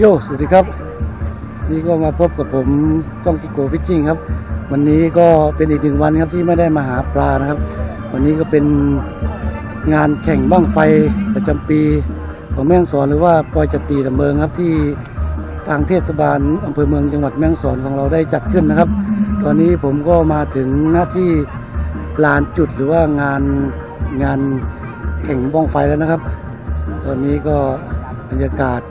โยสวัสดีครับ นี่ก็มาพบกับผมจ้องกิโกฟิชชิ่งครับ วันนี้ก็เป็นอีกหนึ่งวันครับที่ไม่ได้มาหาปลานะครับ วันนี้ก็เป็นงานแข่งบ้างไฟประจำปี ของแม่งสอนหรือว่าปอยจตีดำเมิงครับที่ทางเทศบาลอำเภอเมืองจังหวัดแม่งสอนของเราได้จัดขึ้นนะครับ ตอนนี้ผมก็มาถึงหน้าที่ลานจุดหรือว่างานงานแข่งบ้องไฟแล้วนะครับ ตอนนี้ก็บรรยากาศ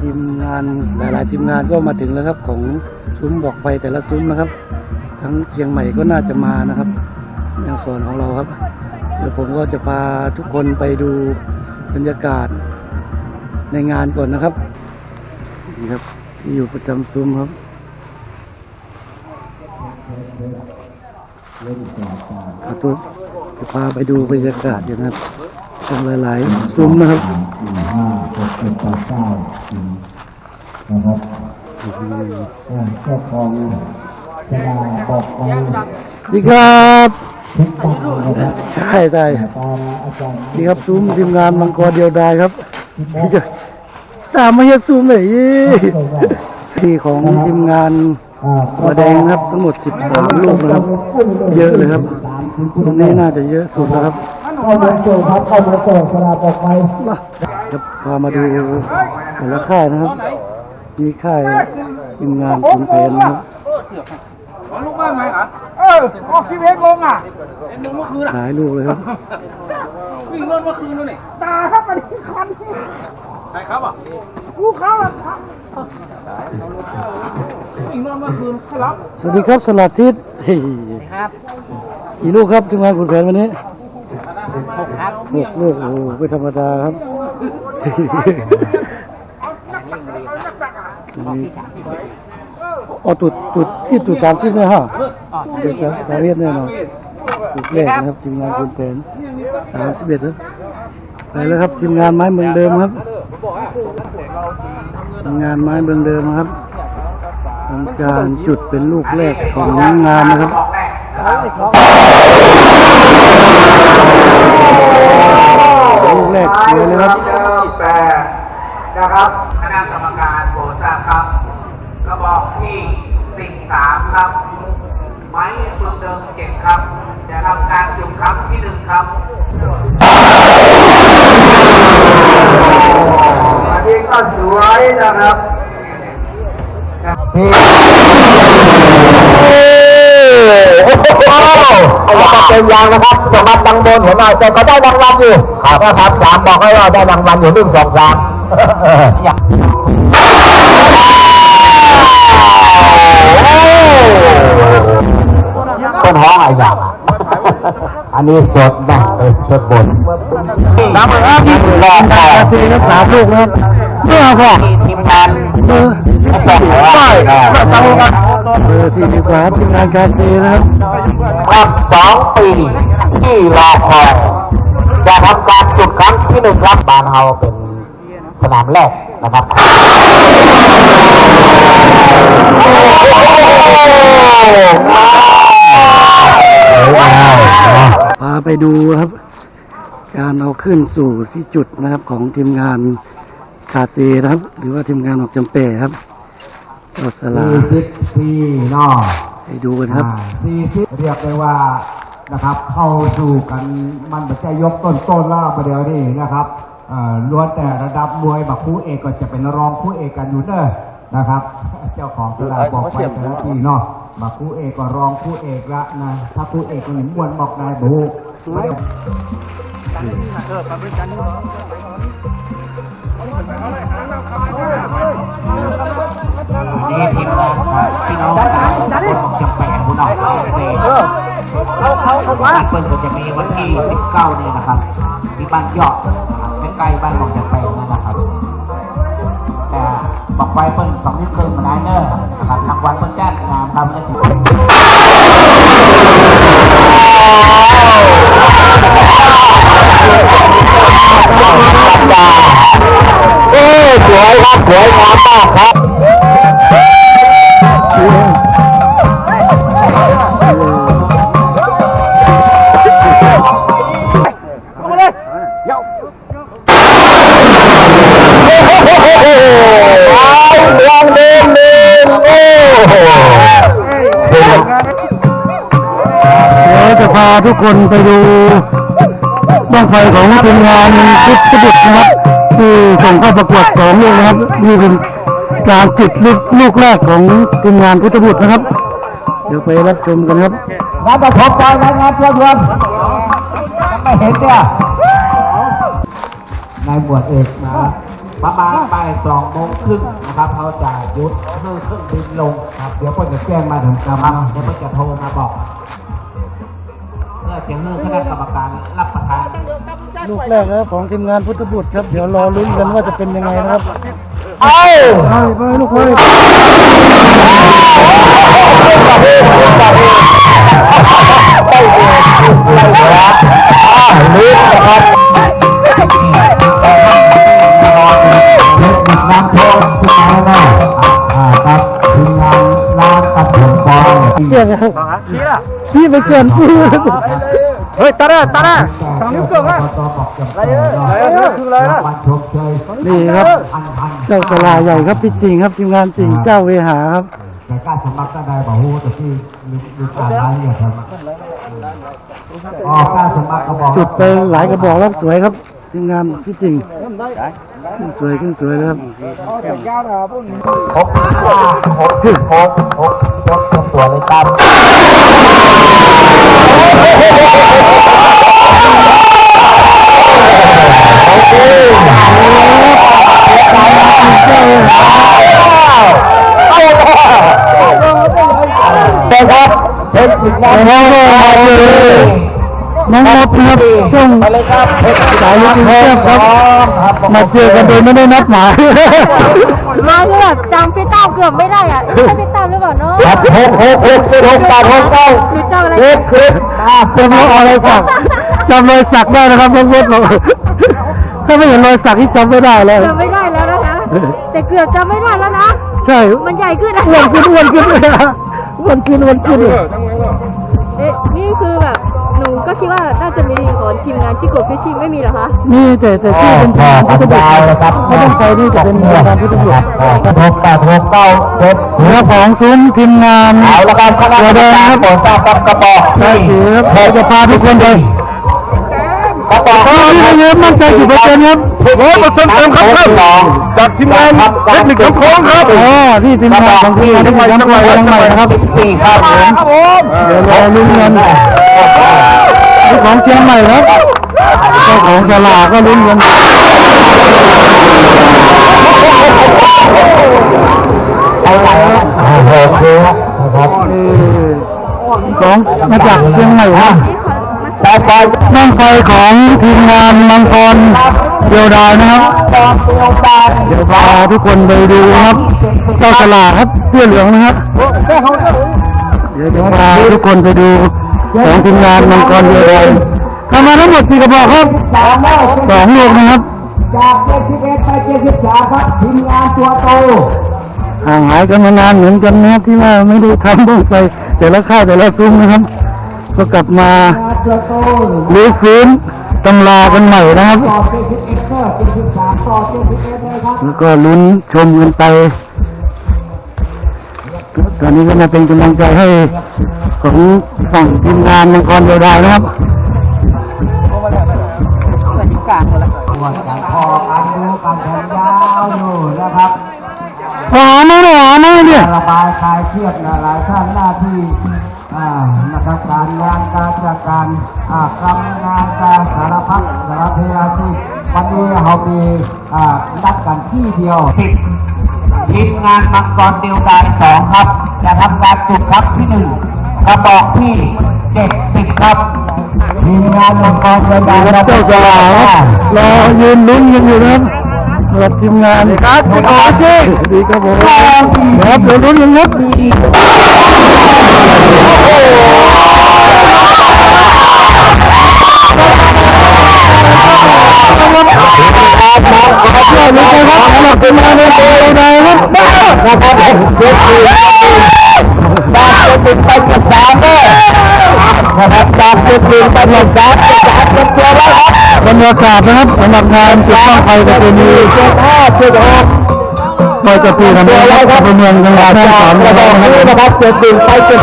ทีมงานหลายๆทีมงานก็มาถึงแล้วครับ ของซุ้มบอกไฟแต่ละซุ้มนะครับ ทั้งเชียงใหม่ก็น่าจะมานะครับทางสอนของเราครับเดี๋ยวผมก็จะพาทุกคนไปดูบรรยากาศในงานก่อนนะครับนี่ครับที่อยู่ประจำซุ้มครับขอตัวจะพาไปดูบรรยากาศอยู่นะครับทางหลาย ๆ ซุ้มนะครับ เจ็ดแปดเก้านะครับเจ้าของจะได้บอกไปดีครับใช่ใช่ดีครับซุ้มทีมงานมังกรเดียวดายครับนี่จะตามมาเฮ็ดซุ้มเลยที่ของทีมงานอ่าแดงครับทั้งหมด 13 ลูกนะครับ เยอะเลยครับตรงนี้น่าจะเยอะสุดแล้วครับ เข้ามาโจครับเข้ามาโจสลาบอกไปมาจะพามาดูแต่ละค่ายนะครับ มีค่ายทีมงานขุนแผนนะครับลูกบ้านไหมครับเออออกชีวิตลงอะเอ็นหนึ่งเมื่อคืนอะหลายลูกเลยครับวิ่งรถเมื่อคืนนู่นนี่ตาครับอันนี้คันใครครับอะกูเขาอะครับวิ่งรถเมื่อคืนครับสวัสดีครับสลัดทิศเฮ้ยครับกี่ลูกครับทีมงานขุนแผนวันนี้หก ครับหกลูกโอ้โหไม่ธรรมดาครับออกที่สามสิบอ๋อตุดตุดที่ตุดสามสิบเนี่ยฮะตุดสามสามเอ็ดแน่นอนตุดแรกนะครับทีมงานคุณเป็นสามสิบเอ็ดครับไปแล้วครับทีมงานไม้เมืองเดิมครับทีมงานไม้เมืองเดิมครับทำการจุดเป็นลูกแรกของงานนะครับ ลูกแรกเสียเลยครับเดิมแต่นะครับคณะกรรมการโปรดทราบครับกระบอกที่สิบสามครับไม้เมืองเดิมเจ็ดครับจะทำการจุดครั้งที่หนึ่งครับอันนี้ก็สวยนะครับเอาละครับเป็นยางนะครับสมบัติดังบนหัวหน้าแต่ก็ได้รางวัลอยู่นะครับสามบอกให้ว่าได้รางวัลอยู่หนึ่งสองสามอยากต้นห้องอะไรอย่างอะอันนี้สดนะเออสดบนน้ำมันครับรอต่อทีครับสามลูกนะครับเมื่อพอทีมงานเบอร์สองร้อยนะเบอร์สี่สิบสามทีมงานการเตนะครับ ครับสองปีที่รอคอยจะทำการจุดครั้งที่หนึ่งครับบานเฮาเป็นสนามแรกนะครับพาไปดูครับ การเอาขึ้นสู่ที่จุดนะครับของทีมงานคาเซนะครับ หรือว่าทีมงานออกจำเปครับก็สลาสี่สิบปีเนาะ ให้ดูกันครับสี่สิบเรียกได้ว่านะครับ เข้าสู่กันมันไม่ใช่ยกต้นต้นล่าประเดี๋ยวนี้นะครับล้วนแต่ระดับมวยบักคู่เอกก็จะเป็นรองคู่เอกกันอยู่เด้อนะครับ เจ้าของสลากบอกไปแต่ละทีเนาะบักคู่เอกก็รองคู่เอกละนะถ้าคู่เอกก็หนึ่งมวนบอกนายบุกไม่ได้ เขาเขาเขาว่าเปิ้ลก็จะมีวันที่ 19 นี่นะครับที่บ้านยอดใกล้ๆบ้านของจำแปนะครับ แต่บอกไว้เปิ้ลสองนิ้วครึ่งมาได้เนอะนะครับรางวัลเปิ้ลแจ้งงานครับและสิโอ้สวยครับสวยงามมากครับ คนไปดูบ้างไฟของทีมงานพุทธบุตรนะครับที่ส่งเข้าประกวดสองลูกนะครับนี่เป็นการจุดลูกลูกแรกของทีมงานพุทธบุตรนะครับ เดี๋ยวไปรับชมกันครับงานประทบการรายงานตัวด่วนไม่เห็นเนี่ยนายหมวดเอกนะประมาณบ่ายสองโมงครึ่งนะครับเขาจะยุดเพื่อเครื่องบินลงครับเดี๋ยวพ่อจะแจ้งมาถึงกรรมเดี๋ยวพ่อจะโทรมาบอก เพื่อจะเลือกคณะกรรมการรับประทานลูกแรกนะครับของทีมงานพุทธบุตรครับ เดี๋ยวรอลุ้นกันว่าจะเป็นยังไงนะครับ เอ้าไปไปลูกไปลุ้นนะครับน้ำโทษที่ไหนนะอ่าครับทีมงานร้านตัดผมบอลเกี่ยงครับ พี่ไปเกินพี่เฮ้ยตาหน้าตาหน้าสองนิ้วเกือบแล้วอะไรเอ่ยอะไรเอ่ยคืออะไรนะวันชมเชยนี่ครับพันพันเจ้าสลาใหญ่ครับพี่จริงครับทีมงานจริงเจ้าเวหาครับแต่กล้าสมัครก็ได้บอกโอ้แต่ที่มีมีการร้ายอย่างครับอ๋อกล้าสมัครก็บอกจุดไปหลายกระบอกแล้วสวยครับทีมงานพี่จริงขึ้นสวยขึ้นสวยเลยครับหกสิบห้าหกสิบหกหกสิบยกเป็นตัวเลยครับนะครับ คนิคงานแล้วก็มาเจอน้องมดนะครับช่วงสายลูกเทพครับ มาเจอกันโดยไม่ได้นัดหมายมาเลือกจำพี่ตั้มเกือบไม่ได้อะใช่พี่ตั้มหรือเปล่าเนาะครับหกหกหกหกแปดหกเก้าหรือจำอะไรเอ็ดคลิปจำรอยอะไรสักจำรอยสักได้นะครับน้องมดบอกถ้าไม่เห็นรอยสักที่จำไม่ได้เลยจำไม่ได้แล้วนะคะแต่เกือบจำไม่ได้แล้วนะใช่มันใหญ่ขึ้นอะอ้วนขึ้นอ้วนขึ้นอ้วนขึ้นอ้วนขึ้น คิดว่าน่าจะมีของทีมงานที่กดฟิชชิ่งไม่มีเหรอคะนี่แต่แต่ที่เป็นทีมงานพุทธบุตรไม่ต้องไปนี่จะเป็นทีมงานพุทธบุตรหกแปดหกเก้าเจ็ดเนื้อของซุ้มทีมงานเอาละครับคณะกรตัวรมแดงการครับโปรดทราบครับกระบอกใช่ถือครับเราจะพาทุกคนไปกระบอกโอ้ยนี่เยอะมั่นใจกี่เปอร์เซ็นต์ครับร้อยเปอร์เซ็นต์เต็มครับครับ จากทีมงานเทคนิคของโค้งครับอ๋อที่ทีมงานของทีมงานเทคนิคของโค้งยังใหม่นะครับสี่ครับเดี๋ยวรอลุ้นเงินนี่ของเชียงใหม่ครับเจ้าของฉลากก็ลุ้นเงินเอาไหนโอเคนะครับเออของมาจากเชียงใหม่ครับต่อไปนั่งไฟของทีมงานมังกรเดียวดายนะครับตอนเตียวดานเดี๋ยวพาทุกคนไปดูนะครับ เจ้าฉลากครับเสื้อเหลืองนะครับเดี๋ยวจะพาทุกคนไปดู ของทีมงานมังกรเดียวดายทำมาทั้งหมดกี่กระบอกครับสามแล้วสองลูกนะครับ จากเจ็ดสิบเอ็ดไปเจ็ดสิบสามครับทีมงานตัวโตห่างหายกันมานานเหมือนกันนะครับที่ว่าไม่ได้ทำบ้างไฟแต่ละค่ายแต่ละซุ้มนะครับ ก็กลับมางานตัวโตรื้อฟื้นตำรากันใหม่นะครับต่อเจ็ดสิบเอ็ดก็เจ็ดสิบสามต่อเจ็ดสิบเอ็ดเลยครับ แล้วก็ลุ้นชมกันไป ตอนนี้ก็มาเป็นกำลังใจให้ของฝั่งทีมงานมังกรเดียวดายนะครับวันการพอการดูการแข่งยาวอยู่นะครับหอมไหมเนี่ยหอมไหมเนี่ยระบายคลายเครียดนะหลายท่านหน้าที่อ่านะครับการงานการจัดการอ่ากำงานการสารพัดสารพัดอาชีพวันนี้เรามีอ่านัดกันที่เดียวสิบ ทีมงานมังกรเดียวดายสองครับจะทำการจุดครับที่หนึ่งกระบอกที่เจ็ดสิบครับทีมงานมังกรเดียวดายเจ้าสลาครับรอยืนลุ้นกันอยู่นะครับสำหรับทีมงานครับคุณอาชีดีครับผมครับเดี๋ยวลุ้นกันครับ บคุณครับสำหรับทีมงานในตัวใดครับนะครับผมเจ็ดสิบบ้านจะติดไปจะสามเด้อนะครับจากเจ็ดสิบไปจะสามจะสามจะเจอแล้วครับบรรยากาศนะครับสำหรับงานจุดบ้างไฟประเพณีเจ็ดห้าเจ็ดหกโดยจะปีทำเนียบอำเภอเมืองจังหวัดแม่ฮ่องสอนกนะระครับเจ็ดสิบไปเจ็ด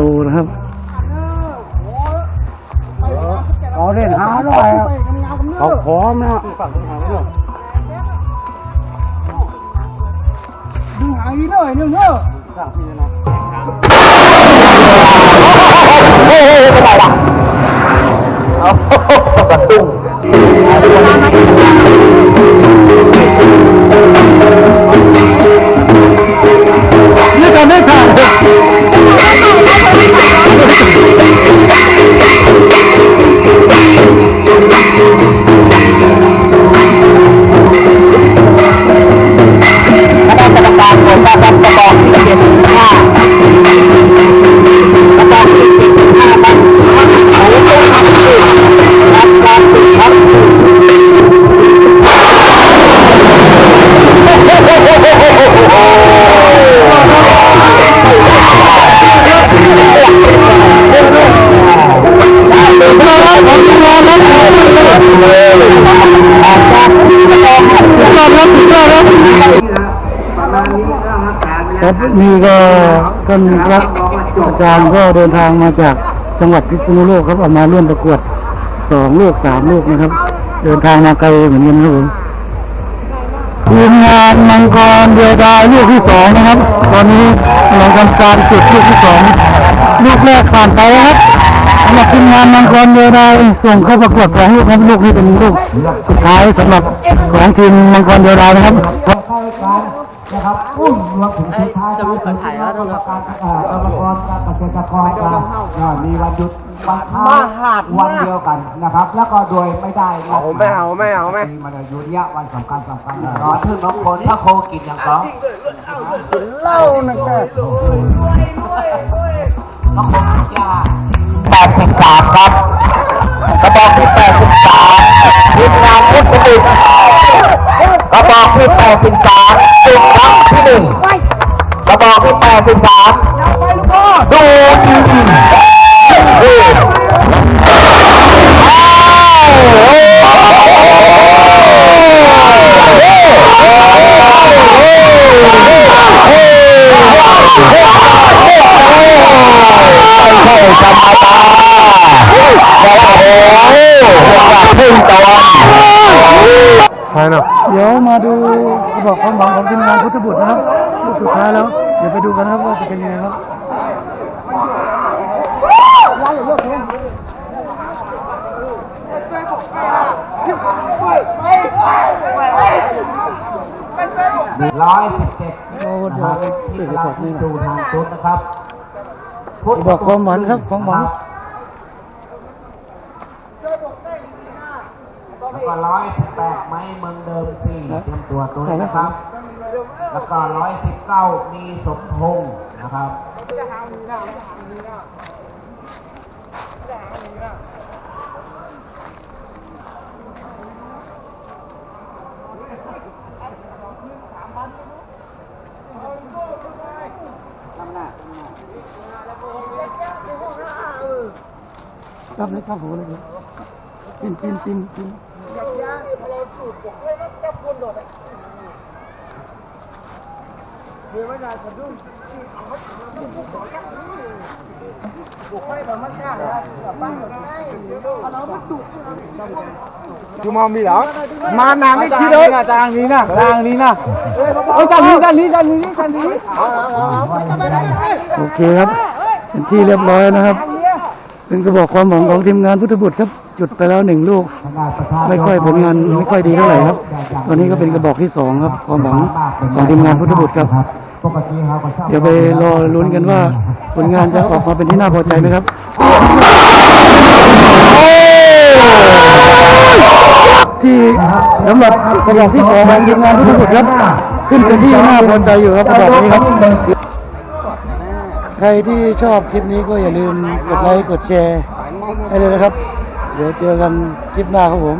ตูนะครับเอาเล่นหาด้วยเขาพร้อมนะดึงหางนี้หน่อยนึงเนอะเฮ้โหเป็นไรล่ะเอาสะดุ้งนี่ทำได้ผ่า はい。 นี้ก็รักษาไปแล้วครับนี่ก็ท่านครับอาจารย์ก็เดินทางมาจากจังหวัดพิษณุโลกครับเอามาร่วมประกวดสองลูกสามลูกนะครับ เดินทางมาไกลเหมือนกันครับผมทีมงานมังกรเดียวดายลูกที่สองนะครับ ตอนนี้กำลังทำการจุดลูกที่สองลูกแรกผ่านไปแล้วครับสำหรับทีมงานมังกรเดียวดายส่งเข้าประกวดสองลูกครับลูกนี้เป็นลูกสุดท้ายสำหรับของทีมมังกรเดียวดายนะครับ นนะครับอุ้มรวมถึงสุดท้ายจะมีคนถ่ายแล้วด้วยการเอ่อกรรมกรการเกษตรกรกันอ่ามีวันหยุดวันท้ายวันเดียวกันนะครับ แล้วก็โดยไม่ได้นัดหยไม่เอาไม่เอาไม่ มีมันอายุเนี้ยวันสำคัญสำคัญขอถึงน้องคนถ้าโคกินอย่างก็เหล้านะแกน้ ที่แปดสิบสามจุดครั้งที่หนึ่งกระบอกที่แปดสิบสามดูดีใช่ธรรมดาแล้วก็โอ้โหพึ่งตะวันเดี๋ยวมาดูกระบอกความหวังของทีมงานพุทธบุตรนะครับลูกสุดท้ายแล้ว เดี๋ยวไปดูกันนะครับว่าจะเป็นยังไงครับร้อยสิบเจ็ดโอ้เดี๋นะยวครับตื่ที่นกำลัก่งอนนี่ที่นะสู่ทางชุดนะครับบอกความหวังครับความหวัง แล้วก็ร้อยสิบแปดไม้เมืองเดิมสี่เตรียมตัวตัวนี้นะครับ แล้วก็ร้อยสิบเก้ามีสมพงษ์นะครับครับเลยครับ ผมเลยครับปินปินปินปินจูมอมมีเหรอมานางไม่คิดเลยจางนี้นะจางนี้นะเอ้ยจางนี้จางนี้จางนี้จางนี้โอเคครับเป็นที่เรียบร้อยนะครับ เป็นกระบอกความหวังของทีมงานพุทธบุตรครับ จุดไปแล้วหนึ่งลูก ไม่ค่อยผลงานไม่ค่อยดีเท่าไหร่ครับวันนี้ก็เป็นกระบอกที่สองครับ ความหวังของทีมงานพุทธบุตรครับเขาก็ชอบเดี๋ยวไปรอลุ้นกันว่า ผลงานจะออกมาเป็นที่น่าพอใจไหมครับที่สำหรับกระบอกที่สองของทีมงานพุทธบุตรครับ ขึ้นเป็นที่น่าพอใจอยู่ครับกระบอกนี้ครับ ใครที่ชอบคลิปนี้ก็อย่าลืมกดไลค์กดแชร์ให้เลยนะครับ เดี๋ยวเจอกันคลิปหน้าครับผม